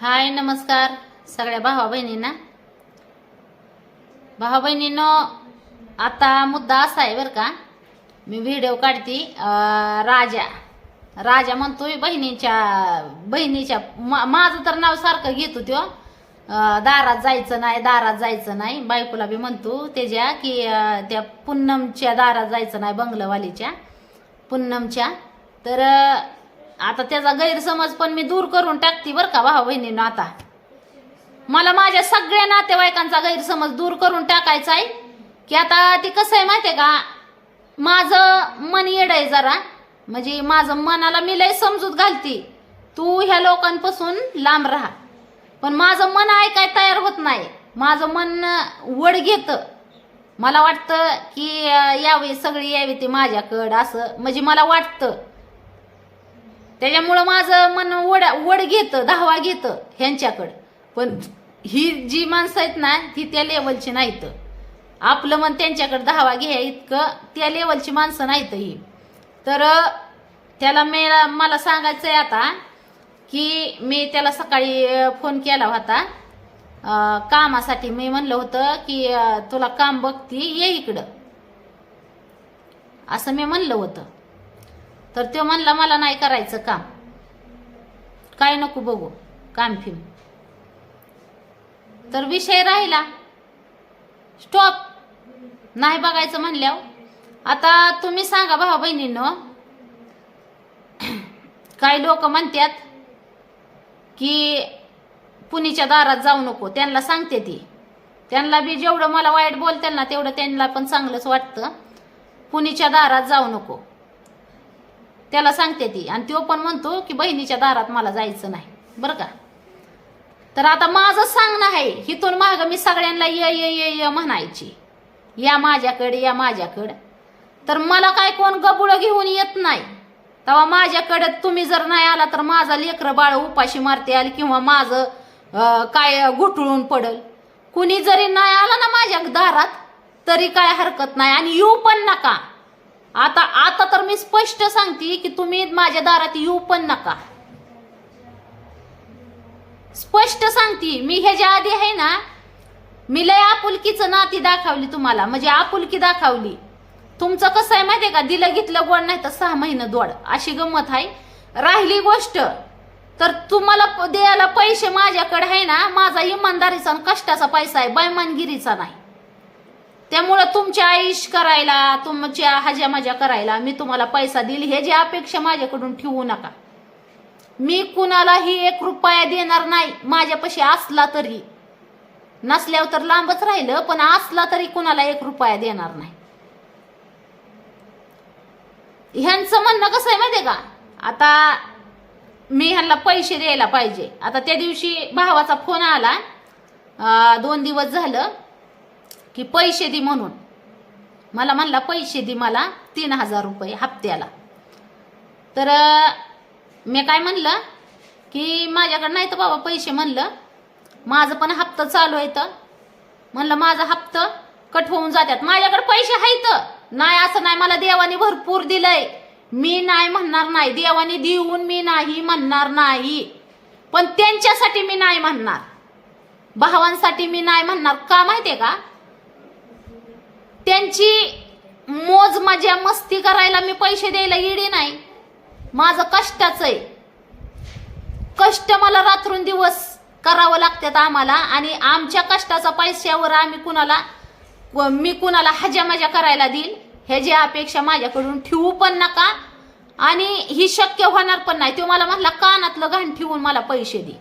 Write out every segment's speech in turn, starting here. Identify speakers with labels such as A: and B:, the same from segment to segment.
A: हाय नमस्कार. सगळ्या भावा बहिणींना भावा बहिणींनो आता मुद्दा असा आहे बरं का. मी व्हिडिओ काढते राजा. राजा म्हणतोय बहिणीच्या बहिणीच्या मा- माझं तर नाव सारखं घेतो त्यो. दारात जायचं नाही दारात जायचं नाही. बायकोला बी म्हणतो त्याच्या की त्या पुन्नमच्या दारात जायचं नाही बंगलवालीच्या. पुन्नमच्या. तर आता त्याचा गैरसमज पण मी दूर करून टाकते बरं का भाऊ बहिणीनं आता. मला माझ्या सगळ्या नातेवाईकांचा गैरसमज दूर करून टाकायचा आहे. की आता ते कसं आहे माहितीये का माझं मन येड आहे जरा. म्हणजे माझं मनाला मी लय समजूत घालती. तू ह्या लोकांपासून लांब राहा. पण माझं मन ऐकाय तयार होत नाही. माझं मन वड घेतं. मला वाटतं की यावी सगळी यावी ती माझ्याकडं असं. म्हणजे मला वाटतं. त्याच्यामुळं माझं मन वड वड घेतं धावा घेतं ह्यांच्याकडं. पण ही जी माणसं आहेत ना ती त्या लेवलची नाहीत. आपलं मन त्यांच्याकडे धावा घ्या इतकं त्या लेवलची माणसं नाहीत ही. तर त्याला मी मला सांगायचं आहे आता की मी त्याला सकाळी फोन केला होता. कामासाठी मी म्हणलं होतं की तुला काम बघती ये इकडं. असं मी म्हणलं होतं. तर तो म्हणला मला नाही करायचं काम. काय नको बघू काम फिम. तर विषय राहिला. स्टॉप. नाही बघायचं म्हणल्यावर. आता तुम्ही सांगा भाऊ बहिणीनं. काही लोक म्हणतात की पुनीच्या दारात जाऊ नको. त्यांना सांगते ती. त्यांना बी जेवढं मला वाईट बोलते ना तेवढं त्यांना पण चांगलंच वाटतं. पुनीच्या दारात जाऊ नको. त्याला सांगते ती. आणि तो पण म्हणतो की बहिणीच्या दारात मला जायचं नाही. बरं का? तर आता माझं सांगणं आहे हिथून माग मी सगळ्यांना ये ये ये ये म्हणायची. या माझ्याकडे या माझ्याकडे. तर मला काय कोण गबुळ घेऊन येत नाही? तेव्हा माझ्याकडे तुम्ही जर नाही आला तर माझा लेकरं बाळ उपाशी मारते आली किंवा माझं काय घुटळून पडल. कुणी जरी नाही आला ना माझ्या दारात तरी काय हरकत नाही. आणि येऊ पण नका. आता आता तर मी स्पष्ट सांगते की तुम्ही माझ्या दारात येऊ पण नका. स्पष्ट सांगते मी ह्याच्या आधी आहे ना मी लय आपुलकीचं नाती दाखवली तुम्हाला म्हणजे आपुलकी दाखवली. तुमचं कसं आहे माहितीये का? दिलं घेतलं गोड नाही तर सहा महिने दोड. अशी गंमत आहे. राहिली गोष्ट तर तुम्हाला द्यायला पैसे माझ्याकडे आहे ना माझा इमानदारीचा आणि कष्टाचा पैसा आहे बैमानगिरीचा नाही. त्यामुळं तुमच्या आयुष करायला तुमच्या हज्या मजा करायला मी तुम्हाला पैसा देईल हे जे अपेक्षा माझ्याकडून ठेवू नका. मी कुणालाही एक रुपया देणार नाही. माझ्यापाशी असला तरी. नसल्यावर तर लांबच राहिलं पण असला तरी कुणाला एक रुपया देणार नाही. ह्यांचं म्हणणं कसं आहे माहितीये का? आता मी ह्यांना पैसे द्यायला पाहिजे. आता त्या दिवशी भावाचा फोन आला. दोन दिवस झालं. की पैसे दे म्हणून. मला म्हणला पैसे दे मला तीन हजार रुपये हप्त्याला. तर मी काय म्हणलं की माझ्याकडे नाही तर बाबा पैसे म्हणलं. माझं पण हप्ता चालू आहे तर म्हणलं माझा हप्ता कट होऊन जातात माझ्याकडे पैसे आहेत. नाही असं नाही मला देवाने भरपूर दिलंय. मी नाही म्हणणार नाही. देवाने देऊन मी नाही म्हणणार नाही. पण त्यांच्यासाठी मी नाही म्हणणार. भावांसाठी मी नाही म्हणणार. का माहितीये का? त्यांची मोज माझ्या मस्ती करायला मी पैसे द्यायला येडी नाही. माझं कष्टाचं आहे. कष्ट मला रात्रून दिवस करावं लागतात आम्हाला आणि आमच्या कष्टाचा पैशावर आम्ही कुणाला मी कुणाला हजा मजा करायला देईल ह्याची अपेक्षा माझ्याकडून ठेवू पण नका आणि ही शक्य होणार पण नाही. तो मला म्हटला कानातलं घाण ठेवून मला पैसे दे.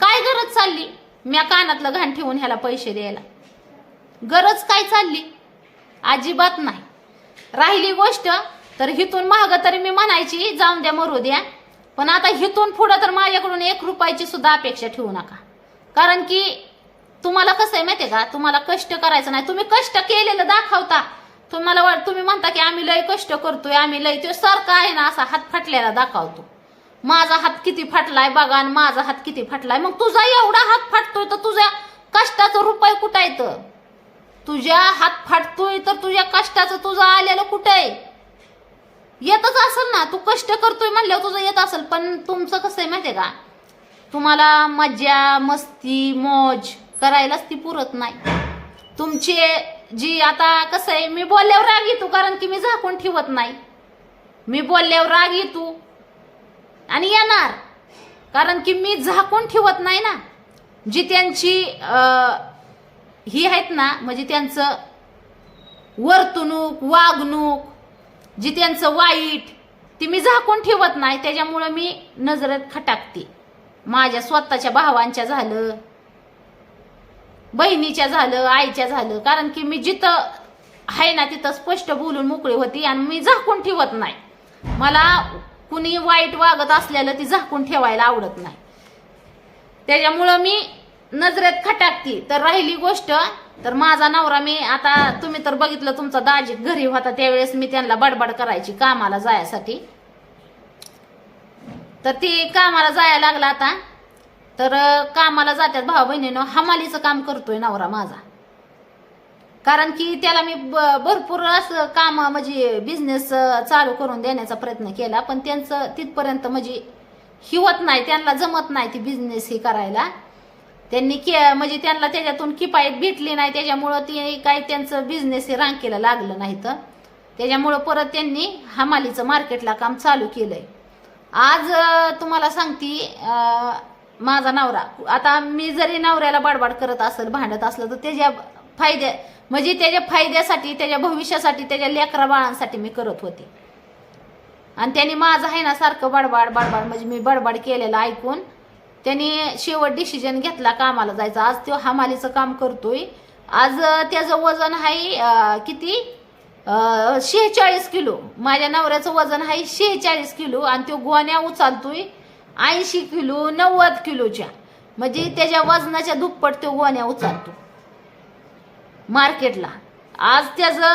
A: काय गरज चालली? म्या कानातलं घाण ठेवून ह्याला पैसे द्यायला. गरज काय चालली? अजिबात नाही. राहिली गोष्ट तर हिथून महाग तरी मी म्हणायची जाऊन द्या मरू द्या. पण आता हिथून पुढं तर माझ्याकडून एक रुपयाची सुद्धा अपेक्षा ठेवू नका. कारण की तुम्हाला कसं आहे माहितीये का? तुम्हाला कष्ट करायचं नाही. तुम्ही कष्ट केलेलं दाखवता. तुम्हाला वाट तुम्ही म्हणता की आम्ही लय कष्ट करतोय आम्ही लय तो सारखा आहे ना असा हात फाटलेला दाखवतो. माझा हात किती फाटलाय बघा आणि माझा हात किती फाटलाय. मग तुझा एवढा हात फाटतोय तर तुझ्या कष्टाचं रुपये कुठं तुझ्या हात फाटतोय तर तुझ्या कष्टाचं तुझं आलेलं कुठं आहे? येतच असेल ना तू कष्ट करतोय म्हणल्यावर तुझं येत असेल पण तुमचं कसं आहे माहितीये का? तुम्हाला मज्जा मस्ती मौज करायलाच ती पुरत नाही. तुमचे जी आता कसं आहे मी बोलल्यावर राग येतो कारण की मी झाकून ठेवत नाही. मी बोलल्यावर राग येतो आणि येणार. कारण की मी झाकून ठेवत नाही ना. जी त्यांची ही आहेत ना म्हणजे त्यांचं वर्तणूक वागणूक जी त्यांचं वाईट ती मी झाकून ठेवत नाही त्याच्यामुळं मी नजरेत खटाकते. माझ्या स्वतःच्या भावांच्या झालं बहिणीच्या झालं आईच्या झालं कारण की मी जिथं आहे ना तिथं स्पष्ट बोलून मोकळी होती आणि मी झाकून ठेवत नाही. मला कुणी वाईट वागत असल्याला ती झाकून ठेवायला आवडत नाही. त्याच्यामुळं मी नजरेत खटाकती तर राहिली गोष्ट. तर माझा नवरा मी आता तुम्ही तर बघितलं तुमचा दाजी घरी होता त्यावेळेस मी त्यांना बडबड करायची कामाला जायसाठी. तर ती कामाला जायला लागला आता. तर कामाला जात्यात भाऊ बहिणीनं. हमालीचं काम करतोय नवरा माझा. कारण की त्याला मी ब- भरपूर असं काम म्हणजे बिझनेस चालू करून देण्याचा प्रयत्न केला. पण त्यांचं तिथपर्यंत म्हणजे हिवत नाही त्यांना जमत नाही ती बिझनेस ही करायला. त्यांनी के म्हणजे त्यांना त्याच्यातून किफायत भेटली नाही त्याच्यामुळं ते काही त्यांचं बिझनेस हे रांकेला लागलं नाही तर. त्याच्यामुळं परत त्यांनी हमालीचं मार्केटला काम चालू केलंय. आज तुम्हाला सांगती माझा नवरा आता मी जरी नवऱ्याला बडबाड करत असेल भांडत असलं तर त्याच्या फायद्या म्हणजे त्याच्या फायद्यासाठी त्याच्या भविष्यासाठी त्याच्या लेकरा बाळांसाठी मी करत होते. आणि त्यांनी माझं आहे ना सारखं बडबाड बडबाड म्हणजे मी बडबाड केलेलं ऐकून त्यांनी शेवट डिसिजन घेतला कामाला जायचा. आज तो हमालीचं काम करतोय. आज त्याचं वजन आहे किती? शेहेचाळीस किलो. माझ्या नवऱ्याचं वजन आहे शेहेचाळीस किलो आणि तो गोण्या उचलतोय ऐंशी किलो नव्वद किलोच्या. म्हणजे त्याच्या वजनाच्या दुप्पट तो गोण्या उचलतो. मार्केटला. आज त्याचं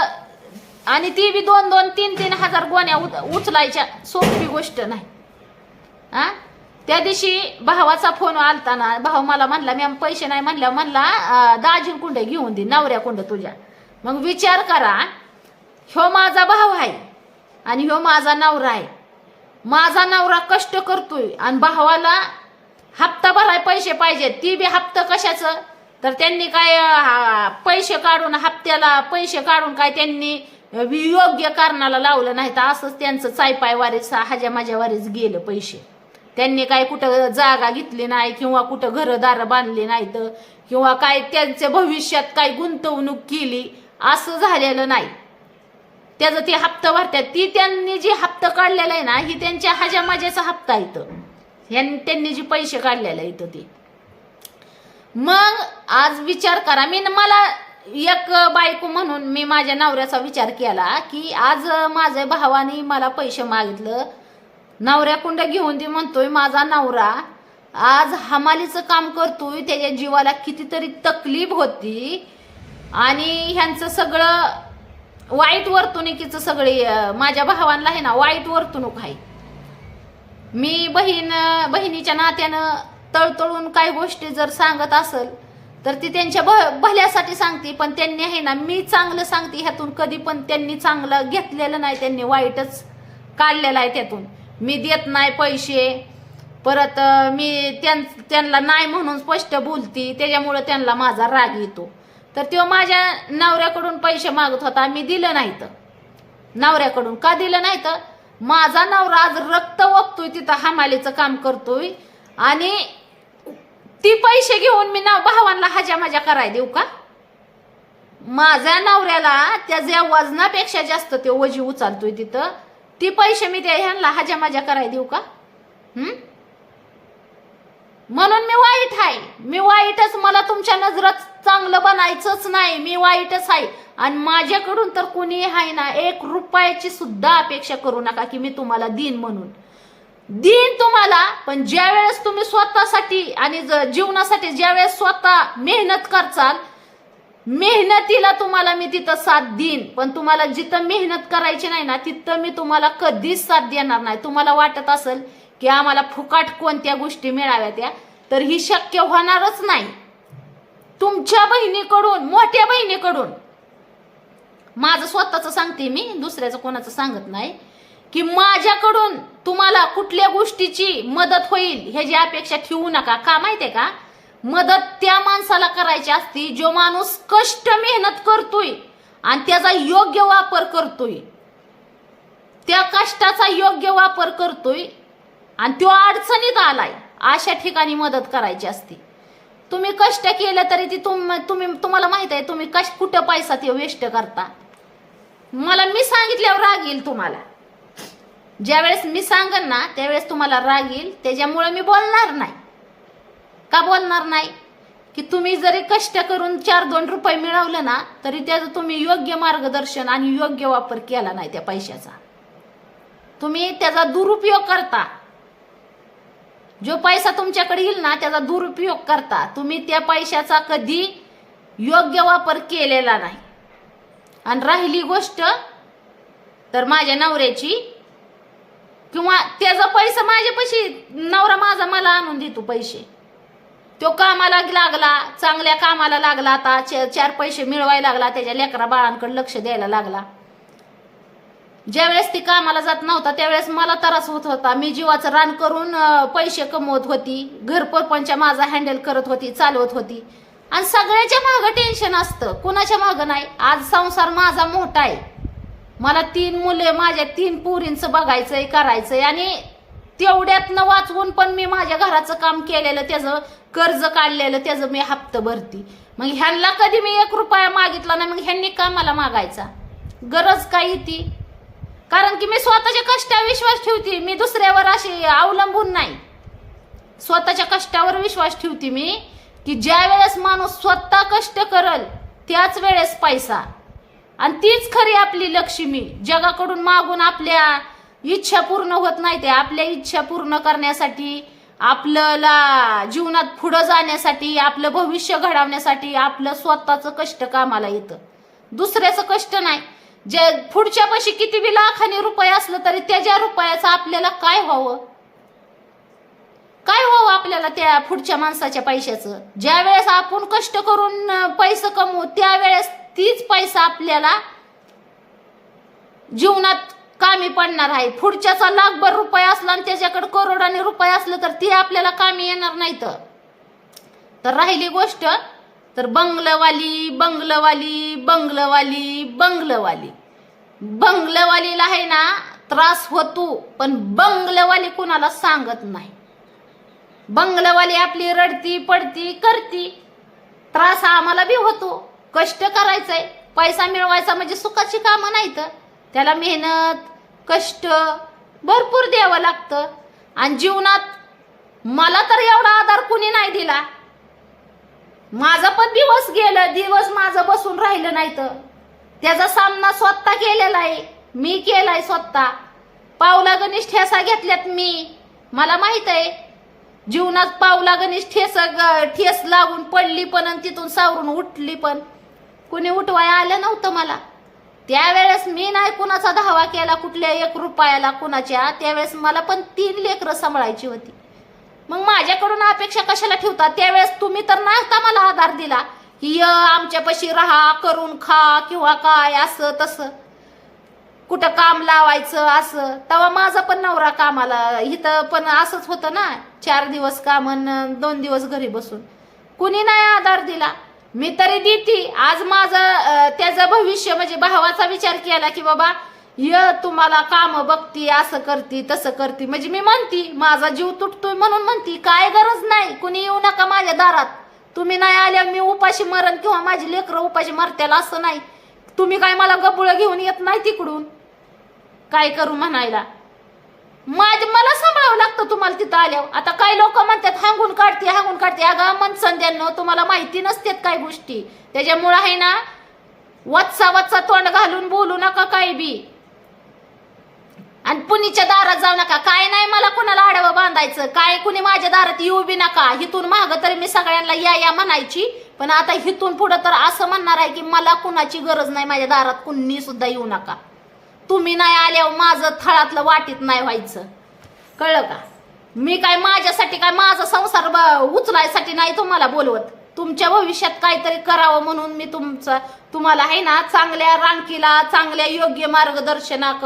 A: आणि ती बी दोन दोन तीन तीन हजार गोण्या उचलायच्या. सोपी गोष्ट नाही. हा त्या दिवशी भावाचा फोन आलता ना भाऊ मला म्हणला मी पैसे नाही म्हणल्या म्हणला दाजीन कुंड घेऊन दे नवऱ्या कुंड तुझ्या. मग विचार करा ह्यो माझा भाऊ आहे आणि ह्यो माझा नवरा आहे. माझा नवरा कष्ट करतोय आणि भावाला हप्ता भराय पैसे पाहिजेत ती बी हप्ता कशाचं? तर त्यांनी काय पैसे काढून हप्त्याला पैसे काढून काय त्यांनी योग्य कारणाला लावलं नाही तर असंच त्यांचं चायपाय वारीच हाज्या माझ्या वारीच गेलं पैसे. त्यांनी काय कुठं जागा घेतली नाही किंवा कुठं घरदार बांधली नाहीत किंवा काय त्यांच्या भविष्यात काय गुंतवणूक केली असं झालेलं नाही. त्याचं ते हप्ता भरतात. ती त्यांनी जी हप्ता काढलेला आहे ना ही त्यांच्या हजा माझ्याचा हप्ता इथं. त्यांनी जी पैसे काढलेला आहे इथं ते. मग आज विचार करा. मी मला एक बायको म्हणून मी माझ्या नवऱ्याचा विचार केला की आज माझ्या भावाने मला पैसे मागितलं. नवऱ्या कुंड्या घेऊन दे म्हणतोय माझा नवरा. आज हमालीचं काम करतोय त्याच्या जीवाला कितीतरी तकलीफ होती. आणि ह्यांचं सगळं वाईट वर्तणुकीचं सगळे माझ्या भावांना आहे ना वाईट वर्तणूक आहे. मी बहीण बहिणीच्या नात्यानं तळतळून काही गोष्टी जर सांगत असल तर ती त्यांच्या भ- भल्यासाठी सांगते. पण त्यांनी आहे ना मी चांगलं सांगते ह्यातून. कधी पण त्यांनी चांगलं घेतलेलं नाही त्यांनी वाईटच काढलेलं आहे त्यातून. मी देत नाही पैसे. परत मी त्यां त्यांना नाही म्हणून स्पष्ट बोलती त्याच्यामुळं त्यांना माझा राग येतो. तर तो माझ्या नवऱ्याकडून पैसे मागत होता मी दिलं नाही तर नवऱ्याकडून का दिलं नाही तर माझा नवरा आज रक्त ओकतोय तिथं हमालीचं काम करतोय. आणि ती पैसे घेऊन मी ना भावांना हजा माझ्या कराय देऊ का? माझ्या नवऱ्याला त्याच्या वजनापेक्षा जास्त ते वजी उचलतोय तिथं ती पैसे मी त्या ह्यांना हजा माझ्या कराय देऊ का? हम्म म्हणून मी वाईट आहे. मी वाईटच मला तुमच्या नजरात चांगलं बनायचंच नाही. मी वाईटच आहे. आणि माझ्याकडून तर कुणी आहे ना एक रुपयाची सुद्धा अपेक्षा करू नका की मी तुम्हाला देईन म्हणून. देईन तुम्हाला पण ज्या वेळेस तुम्ही स्वतःसाठी आणि जीवनासाठी ज्या वेळेस स्वतः मेहनत करचाल मेहनतीला तुम्हाला मी तिथं साथ देईन. पण तुम्हाला जिथं मेहनत करायची नाही ना तिथं मी तुम्हाला कधीच साथ देणार नाही. तुम्हाला वाटत असेल की आम्हाला फुकाट कोणत्या गोष्टी मिळाव्या त्या तर ही शक्य होणारच नाही. तुमच्या बहिणीकडून मोठ्या बहिणीकडून. माझं स्वतःच सांगते मी दुसऱ्याचं कोणाचं सांगत नाही की माझ्याकडून तुम्हाला कुठल्या गोष्टीची मदत होईल ह्याची अपेक्षा ठेवू नका. का माहितीये का? मदत त्या माणसाला करायची असती जो माणूस कष्ट मेहनत करतोय आणि त्याचा योग्य वापर करतोय. त्या कष्टाचा योग्य वापर करतोय आणि तो अडचणीत आलाय अशा ठिकाणी मदत करायची असते. तुम्ही कष्ट केलं तरी ती तुम तुम्ही तुम्हाला माहीत आहे तुम्ही कश कुठं पैसा ते वेस्ट करता? मला मी सांगितल्यावर राग येईल तुम्हाला. ज्यावेळेस मी सांगन ना त्यावेळेस तुम्हाला राग येईल त्याच्यामुळे मी बोलणार नाही. का बोलणार नाही? की तुम्ही जरी कष्ट करून चार दोन रुपये मिळवलं ना तरी त्याचं तुम्ही योग्य मार्गदर्शन आणि योग्य वापर केला नाही त्या पैशाचा. तुम्ही त्याचा दुरुपयोग करता. जो पैसा तुमच्याकडे येईल ना त्याचा दुरुपयोग करता. तुम्ही त्या पैशाचा कधी योग्य वापर केलेला नाही. आणि राहिली गोष्ट तर माझ्या नवऱ्याची किंवा त्याचा पैसा माझ्यापाशी नवरा माझा मला आणून देतो पैसे. तो कामाला लागला चांगल्या कामाला लागला आता च- चार पैसे मिळवायला लागला त्याच्या लेकरा बाळांकडे लक्ष द्यायला लागला. ज्यावेळेस ती कामाला जात नव्हता त्यावेळेस मला त्रास होत होता. मी जीवाचं रान करून पैसे कमवत होती घर परपंचा माझा हँडल करत होती चालवत होती. आणि सगळ्याच्या मागं टेन्शन असतं कुणाच्या मागं नाही. आज संसार माझा मोठा आहे. मला तीन मुले माझ्या तीन पुरींचं बघायचंय करायचंय आणि तेवढ्यातनं वाचवून पण मी माझ्या घराचं काम केलेलं त्याचं कर्ज काढलेलं त्याचं मी हप्त भरती. मग ह्यांना कधी मी एक रुपया मागितला नाही मग ह्यांनी का मला मागायचा? गरज काय ती? कारण की मी स्वतःच्या कष्टावर विश्वास ठेवते मी दुसऱ्यावर अशी अवलंबून नाही. स्वतःच्या कष्टावर विश्वास ठेवते मी की ज्या वेळेस माणूस स्वतः कष्ट करल त्याच वेळेस पैसा. आणि तीच खरी आपली लक्ष्मी जगाकडून मागून आपल्या इच्छा पूर्ण होत नाही ते. आपल्या इच्छा पूर्ण करण्यासाठी आपल्याला जीवनात पुढं जाण्यासाठी आपलं भविष्य घडवण्यासाठी आपलं स्वतःचं कष्ट कामाला येतं. दुसऱ्याचं कष्ट नाही. जे पुढच्या पाशी किती बी लाखाने रुपये असलं तरी त्याच्या रुपयाचं आपल्याला काय व्हावं? काय व्हावं आपल्याला त्या पुढच्या माणसाच्या पैशाचं? ज्या वेळेस आपण कष्ट करून पैसे कमवू त्यावेळेस तीच पैसा आपल्याला जीवनात कामी पडणार आहे. पुढच्याचा लाखभर रुपये असला आणि त्याच्याकडे करोडाने रुपये असलं तर ते आपल्याला कामी येणार नाहीत. तर राहिली गोष्ट तर बंगलवाली बंगलवाली बंगलवाली बंगलवाली. बंगलवालीला आहे ना त्रास होतो पण बंगलवाली कुणाला सांगत नाही. बंगलवाली आपली रडती पडती करती. त्रास आम्हाला बी होतो. कष्ट करायचंय. पैसा मिळवायचा म्हणजे सुखाची कामं नाहीत. त्याला मेहनत कष्ट भरपूर द्यावं लागतं. आणि जीवनात मला तर एवढा आधार कुणी नाही दिला. माझा पण दिवस गेलं दिवस माझं बसून राहिलं नाही तर त्याचा सामना स्वतः केलेला आहे. मी केलाय स्वतः. पावला गणेश ठेसा घेतल्यात मी. मला माहीत आहे जीवनात पावला गणेश ठेस ठेस लागून पडली पण आणि तिथून सावरून उठली पण. कुणी उठवाय आलं नव्हतं मला. त्यावेळेस मी नाही कुणाचा धावा केला कुठल्या एक रुपयाला कुणाच्या. त्यावेळेस मला पण तीन लेकरं सांभाळायची होती. मग माझ्याकडून अपेक्षा कशाला ठेवता? त्यावेळेस तुम्ही तर नव्हता मला आधार दिला. की य आमच्यापाशी राहा करून खा किंवा काय असं तसं. कुठं काम लावायचं असं. तेव्हा माझा पण नवरा कामाला इथं पण असंच होतं ना. चार दिवस काम अन दोन दिवस घरी बसून. कुणी नाही आधार दिला. मी तरी देते. आज माझं त्याचं भविष्य म्हणजे भावाचा विचार केला की बाबा य तुम्हाला काम बघती असं करती तसं करती. म्हणजे मी म्हणती माझा जीव तुटतोय म्हणून म्हणती काय गरज नाही कुणी येऊ नका माझ्या दारात. तुम्ही नाही आल्या मी उपाशी मरण किंवा माझी लेकरं उपाशी मरत्याला असं नाही. तुम्ही काय मला गबुळं घेऊन येत नाही तिकडून? काय करू म्हणायला? माझ मला सांभाळावं लागतं तुम्हाला तिथं आल्यावर. आता काही लोक म्हणतात हांगून काढते हांगून काढते. अगं मन संध्यानं तुम्हाला माहिती नसतात काही गोष्टी. त्याच्यामुळं आहे ना वत्सा वत्सा तोंड घालून बोलू नका काय बी. आणि पुणीच्या दारात जाऊ नका. काय नाही मला कोणाला आडवं बांधायचं. काय कुणी माझ्या दारात येऊ बी नका. हिथून माग तरी मी सगळ्यांना या या म्हणायची. पण आता हिथून पुढं तर असं म्हणणार आहे की मला कुणाची गरज नाही. माझ्या दारात कुणी सुद्धा येऊ नका. तुम्ही नाही आल्यावर माझं थळातलं वाटीत नाही व्हायचं. कळलं का? मी काय माझ्यासाठी काय माझा संसार ब- उचलायसाठी नाही तुम्हाला बोलवत. तुमच्या भविष्यात काहीतरी करावं म्हणून मी तुमचं तुम्हाला आहे ना चांगल्या रांकीला चांगल्या योग्य मार्गदर्शनाक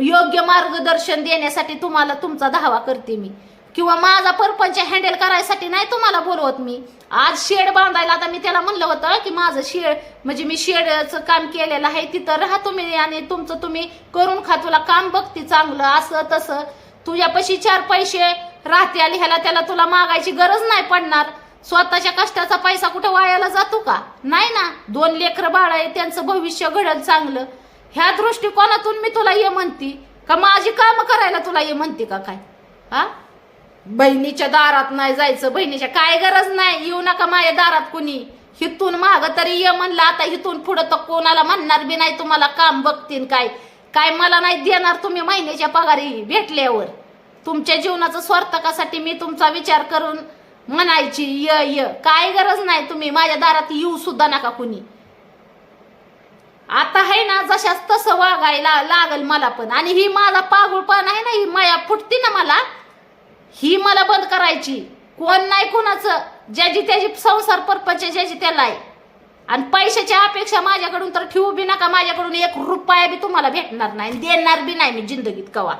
A: योग्य मार्गदर्शन देण्यासाठी तुम्हाला तुमचा धावा करते मी. किंवा माझा परपंच हँडल करायसाठी नाही तुम्हाला बोलवत मी. आज शेड बांधायला आता मी त्याला म्हणलं होतं की माझं शेड म्हणजे मी शेडचं काम केलेलं आहे तिथं राहा तुम्ही आणि तुमचं तुम्ही करून खा तुला काम बघते चांगलं असं तसं. तुझ्यापाशी चार पैसे राहते ह्याला त्याला तुला मागायची गरज नाही पडणार. स्वतःच्या कष्टाचा पैसा कुठे वायाला जातो का? नाही ना. दोन लेकरं बाळ आहे त्यांचं भविष्य घडल चांगलं. ह्या दृष्टिकोनातून मी तुला ये म्हणती. का माझी कामं करायला तुला ये म्हणते का काय? हा? बहिणीच्या दारात नाही जायचं बहिणीच्या काय गरज नाही? येऊ नका माझ्या दारात कुणी. हिथून माग तरी ये म्हणलं आता हिथून पुढं तर कोणाला म्हणणार बी नाही तुम्हाला काम बघतील काय. काय मला नाही देणार तुम्ही महिन्याच्या पगारी भेटल्यावर. तुमच्या जीवनाचं स्वार्थकासाठी मी तुमचा विचार करून म्हणायची य य. काय गरज नाही तुम्ही माझ्या दारात येऊ सुद्धा नका कुणी. आता आहे ना जशाच तसं वागायला लागल मला पण. आणि ही माझा पागुळपण आहे ना ही माया फुटती ना मला ही मला बंद करायची. कोण नाही कोणाचं? ज्याची त्याची संसार परपंच ज्याची त्याला आहे. आणि पैशाची अपेक्षा माझ्याकडून तर ठेवू बी नका. माझ्याकडून एक रुपया बी तुम्हाला भेटणार नाही देणार बी नाही मी जिंदगीत कवा.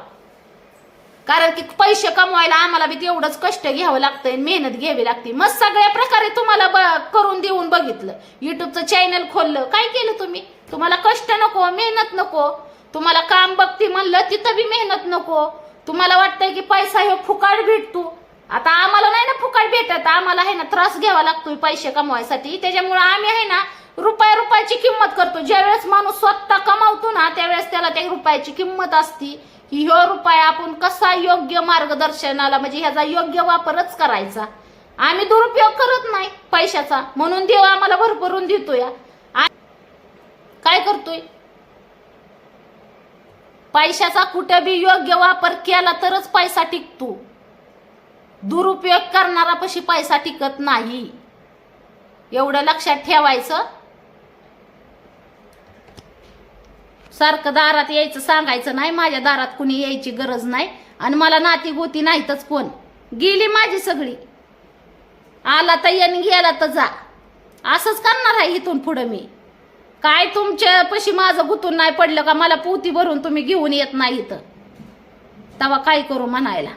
A: कारण की पैसे कमवायला आम्हाला बी तेवढंच कष्ट घ्यावं लागतंय मेहनत घ्यावी लागते. मग सगळ्या प्रकारे तुम्हाला ब- करून देऊन बघितलं. युट्यूबचं चॅनल खोललं. काय केलं तुम्ही? तुम्हाला कष्ट नको मेहनत नको. तुम्हाला काम बघते म्हणलं तिथं बी मेहनत नको. तुम्हाला वाटतंय की पैसा हे फुकाट भेटतो? आता आम्हाला नाही ना फुकाट भेटत. आम्हाला आहे ना त्रास घ्यावा लागतोय पैसे कमवायसाठी. त्याच्यामुळे आम्ही आहे ना रुपया रुपयाची किंमत करतो. ज्यावेळेस माणूस स्वतः कमावतो ना त्यावेळेस त्याला त्या रुपयाची किंमत असती. की ह्यो रुपया आपण कसा योग्य मार्गदर्शनाला म्हणजे ह्याचा योग्य वापरच करायचा. आम्ही दुरुपयोग करत नाही पैशाचा. म्हणून देव आम्हाला भरभरून देतोय. काय करतोय? पैशाचा कुठं बी योग्य वापर केला तरच पैसा टिकतो. दुरुपयोग करणारा पशी पैसा टिकत नाही. एवढं लक्षात ठेवायचं. सारखं दारात यायचं सांगायचं नाही माझ्या दारात कुणी यायची गरज नाही आणि मला नाती गोती नाहीतच कोण. गेली माझी सगळी. आला तर येऊन गेला तर जा. असंच करणार आहे इथून पुढं मी. काय तुमच्या पशी माझं गुतून नाही पडलं का? मला पोती भरून तुम्ही घेऊन येत नाही इथं. तवा काय करू म्हणायला?